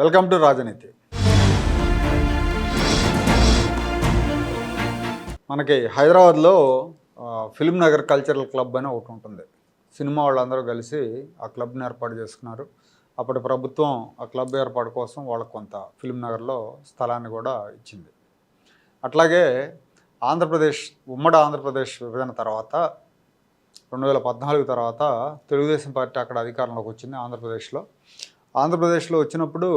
Welcome to రాజనీతి. మనకి హైదరాబాద్లో ఫిల్మ్ నగర్ కల్చరల్ క్లబ్ అని ఒకటి ఉంటుంది. సినిమా వాళ్ళందరూ కలిసి ఆ క్లబ్ని ఏర్పాటు చేసుకున్నారు. అప్పటి ప్రభుత్వం ఆ క్లబ్ ఏర్పాటు కోసం వాళ్ళకు కొంత ఫిల్మ్ నగర్లో స్థలాన్ని కూడా ఇచ్చింది. అట్లాగే ఆంధ్రప్రదేశ్ ఉమ్మడి ఆంధ్రప్రదేశ్ విభజన తర్వాత రెండు వేల పద్నాలుగు తర్వాత తెలుగుదేశం పార్టీ అక్కడ అధికారంలోకి వచ్చింది ఆంధ్రప్రదేశ్లో. ఆంధ్రప్రదేశ్లో వచ్చినప్పుడు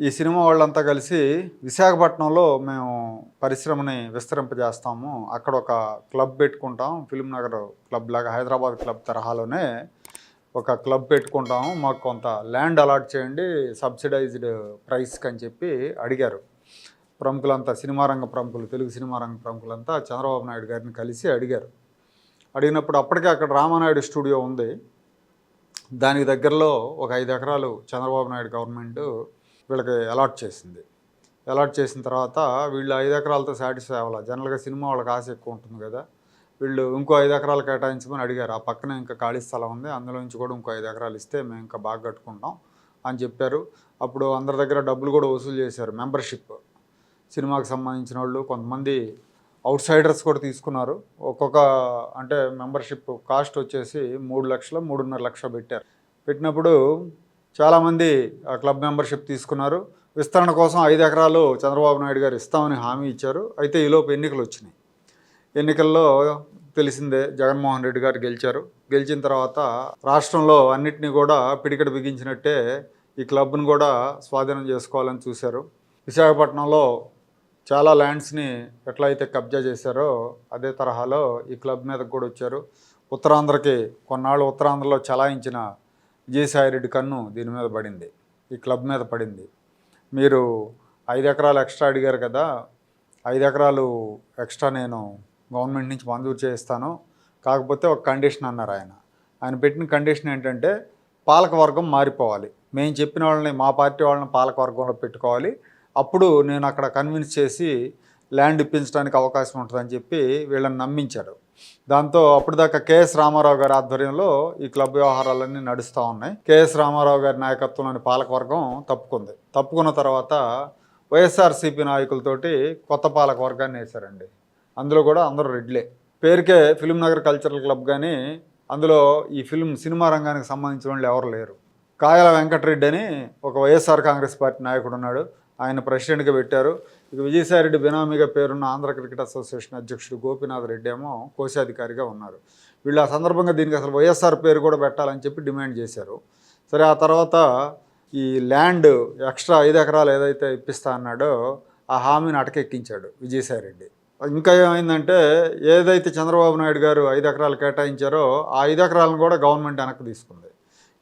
ఈ సినిమా వాళ్ళంతా కలిసి విశాఖపట్నంలో మేము పరిశ్రమని విస్తరింపజేస్తాము. అక్కడ ఒక క్లబ్ పెట్టుకుంటాం. ఫిల్మ్ నగర్ క్లబ్ లాగా హైదరాబాద్ క్లబ్ తరహాలోనే ఒక క్లబ్ పెట్టుకుంటాము. మాకు కొంత ల్యాండ్ అలాట్ చేయండి సబ్సిడైజ్డ్ ప్రైస్కి అని చెప్పి అడిగారు. ప్రముఖులంతా సినిమా రంగ ప్రముఖులు తెలుగు సినిమా రంగ ప్రముఖులంతా చంద్రబాబు నాయుడు గారిని కలిసి అడిగారు. అడిగినప్పుడు అప్పటికే అక్కడ రామానాయుడు స్టూడియో ఉంది. దానికి దగ్గరలో ఒక ఐదు ఎకరాలు చంద్రబాబు నాయుడు గవర్నమెంట్ వీళ్ళకి అలాట్ చేసింది. అలాట్ చేసిన తర్వాత వీళ్ళు ఐదు ఎకరాలతో సాటిస్ఫై అవ్వాలి జనరల్గా సినిమా వాళ్ళకి ఆశ ఎక్కువ ఉంటుంది కదా. వీళ్ళు ఇంకో ఐదు ఎకరాలు కేటాయించమని అడిగారు. ఆ పక్కన ఇంకా ఖాళీ స్థలం ఉంది. అందులో నుంచి కూడా ఇంకో ఐదు ఎకరాలు ఇస్తే మేము ఇంకా బాగా కట్టుకుంటాం అని చెప్పారు. అప్పుడు అందరి దగ్గర డబ్బులు కూడా వసూలు చేశారు మెంబర్షిప్. సినిమాకి సంబంధించిన వాళ్ళు కొంతమంది అవుట్ సైడర్స్ కూడా తీసుకున్నారు. ఒక్కొక్క అంటే మెంబర్షిప్ కాస్ట్ వచ్చేసి మూడు లక్షలు మూడున్నర లక్షలు పెట్టారు. పెట్టినప్పుడు చాలామంది ఆ క్లబ్ మెంబర్షిప్ తీసుకున్నారు. విస్తరణ కోసం ఐదు ఎకరాలు చంద్రబాబు నాయుడు గారు ఇస్తామని హామీ ఇచ్చారు. అయితే ఈలోపు ఎన్నికలు వచ్చినాయి. ఎన్నికల్లో తెలిసిందే జగన్మోహన్ రెడ్డి గారు గెలిచారు. గెలిచిన తర్వాత రాష్ట్రంలో అన్నిటినీ కూడా పిడికడ బిగించినట్టే ఈ క్లబ్ను కూడా స్వాధీనం చేసుకోవాలని చూశారు. విశాఖపట్నంలో చాలా ల్యాండ్స్ని ఎట్లా అయితే కబ్జా చేశారో అదే తరహాలో ఈ క్లబ్ మీదకు కూడా వచ్చారు. ఉత్తరాంధ్రకి కొన్నాళ్ళు ఉత్తరాంధ్రలో చలాయించిన విజయసాయిరెడ్డి కన్ను దీని మీద పడింది. ఈ క్లబ్ మీద పడింది. మీరు ఐదు ఎకరాలు ఎక్స్ట్రా అడిగారు కదా ఐదు ఎకరాలు ఎక్స్ట్రా నేను గవర్నమెంట్ నుంచి మంజూరు చేయిస్తాను. కాకపోతే ఒక కండిషన్ అన్నారు ఆయన. ఆయన పెట్టిన కండిషన్ ఏంటంటే పాలకవర్గం మారిపోవాలి. మేము చెప్పిన వాళ్ళని మా పార్టీ వాళ్ళని పాలకవర్గంలో పెట్టుకోవాలి. అప్పుడు నేను అక్కడ కన్విన్స్ చేసి ల్యాండ్ ఇప్పించడానికి అవకాశం ఉంటుందని చెప్పి వీళ్ళని నమ్మించాడు. దాంతో అప్పటిదాకా కేఎస్ రామారావు గారి ఆధ్వర్యంలో ఈ క్లబ్ వ్యవహారాలన్నీ నడుస్తూ ఉన్నాయి. కేఎస్ రామారావు గారి నాయకత్వంలోని పాలకవర్గం తప్పుకుంది. తప్పుకున్న తర్వాత వైఎస్ఆర్సీపీ నాయకులతోటి కొత్త పాలక వర్గాన్ని వేశారండి. అందులో కూడా అందరూ రెడ్లే. పేరుకే ఫిల్మ్ నగర్ కల్చరల్ క్లబ్ కానీ అందులో ఈ ఫిల్మ్ సినిమా రంగానికి సంబంధించిన వాళ్ళు ఎవరు లేరు. కాయల వెంకటరెడ్డి అని ఒక వైఎస్ఆర్ కాంగ్రెస్ పార్టీ నాయకుడు ఉన్నాడు. ఆయన ప్రెసిడెంట్గా పెట్టారు. ఇక విజయసాయిరెడ్డి బినామీగా పేరున్న ఆంధ్ర క్రికెట్ అసోసియేషన్ అధ్యక్షుడు గోపీనాథ్ రెడ్డి ఏమో కోశాధికారిగా ఉన్నారు. వీళ్ళు ఆ సందర్భంగా దీనికి అసలు వైఎస్ఆర్ పేరు కూడా పెట్టాలని చెప్పి డిమాండ్ చేశారు. సరే ఆ తర్వాత ఈ ల్యాండ్ ఎక్స్ట్రా ఐదు ఎకరాలు ఏదైతే ఇప్పిస్తా అన్నాడో ఆ హామీని అటకెక్కించాడు విజయసాయిరెడ్డి. ఇంకా ఏమైందంటే ఏదైతే చంద్రబాబు నాయుడు గారు ఐదు ఎకరాలు కేటాయించారో ఆ ఐదు ఎకరాలను కూడా గవర్నమెంట్ వెనక్కి తీసుకుంది.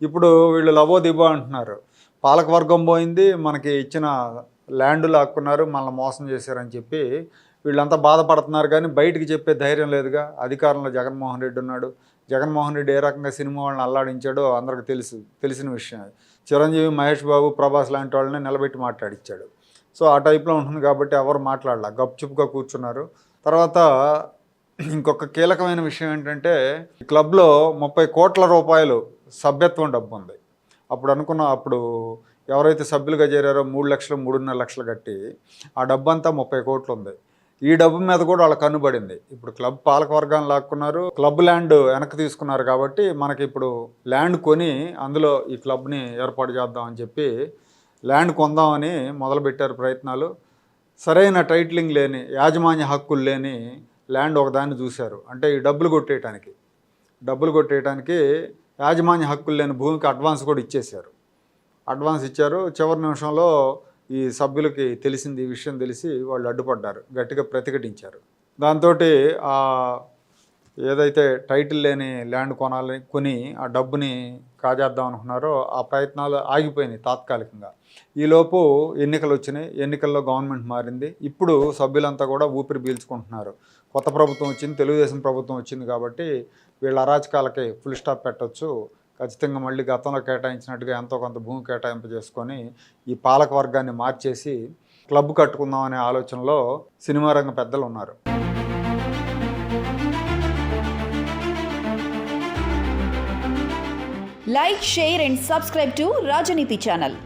ఇప్పుడు వీళ్ళు లబో దిబో అంటున్నారు. పాలకవర్గం పోయింది మనకి ఇచ్చిన ల్యాండ్ లాక్కున్నారు మనల్ని మోసం చేశారని చెప్పి వీళ్ళంతా బాధపడుతున్నారు కానీ బయటికి చెప్పే ధైర్యం లేదుగా. అధికారంలో జగన్మోహన్ రెడ్డి ఉన్నాడు. జగన్మోహన్ రెడ్డి ఏ రకంగా సినిమా వాళ్ళని అల్లాడించాడో అందరికి తెలుసు తెలిసిన విషయం చిరంజీవి మహేష్ బాబు ప్రభాస్ లాంటి వాళ్ళని నిలబెట్టి మాట్లాడించాడు సో ఆ టైప్లో ఉంటుంది కాబట్టి ఎవరు మాట్లాడాల. గప్చుప్గా కూర్చున్నారు. తర్వాత ఇంకొక కీలకమైన విషయం ఏంటంటే ఈ క్లబ్లో ముప్పై కోట్ల రూపాయలు సభ్యత్వం డబ్బు ఉంది అప్పుడు అనుకున్న అప్పుడు ఎవరైతే సభ్యులుగా చేరారో మూడు లక్షలు మూడున్నర లక్షలు కట్టి ఆ డబ్బు అంతా ముప్పై కోట్లు ఉంది. ఈ డబ్బు మీద కూడా వాళ్ళ కన్నుబడింది ఇప్పుడు క్లబ్ పాలకవర్గాన్ని లాక్కున్నారు. క్లబ్ ల్యాండ్ వెనక్కి తీసుకున్నారు కాబట్టి మనకి ఇప్పుడు ల్యాండ్ కొని అందులో ఈ క్లబ్ని ఏర్పాటు చేద్దామని చెప్పి ల్యాండ్ కొందామని మొదలుపెట్టారు ప్రయత్నాలు. సరైన టైటిలింగ్ లేని యాజమాన్య హక్కులు లేని ల్యాండ్ ఒకదాన్ని చూశారు. అంటే ఈ డబ్బులు కొట్టేయటానికి. డబ్బులు కొట్టేయటానికి యాజమాన్య హక్కులు లేని భూమికి అడ్వాన్స్ కూడా ఇచ్చేశారు. అడ్వాన్స్ ఇచ్చారు. చివరి నిమిషంలో ఈ సభ్యులకి తెలిసింది ఈ విషయం తెలిసి వాళ్ళు అడ్డుపడ్డారు. గట్టిగా ప్రతిఘటించారు. దాంతో ఏదైతే టైటిల్ లేని ల్యాండ్ కొనాలని కొని ఆ డబ్బుని కాజేద్దాం అనుకున్నారో ఆ ప్రయత్నాలు ఆగిపోయినాయి తాత్కాలికంగా. ఈలోపు ఎన్నికలు వచ్చినాయి. ఎన్నికల్లో గవర్నమెంట్ మారింది. ఇప్పుడు సభ్యులంతా కూడా ఊపిరి పీల్చుకుంటున్నారు. కొత్త ప్రభుత్వం వచ్చింది తెలుగుదేశం ప్రభుత్వం వచ్చింది కాబట్టి వీళ్ళ అరాచకాలకి ఫుల్ స్టాప్ పెట్టొచ్చు. ఖచ్చితంగా మళ్ళీ గతంలో కేటాయించినట్టుగా ఎంతో కొంత భూమి కేటాయింపు చేసుకొని ఈ పాలక వర్గాన్ని మార్చేసి క్లబ్ కట్టుకుందాం అనే ఆలోచనలో సినిమా రంగ పెద్దలు ఉన్నారు. Like share and subscribe to Rajaneeti channel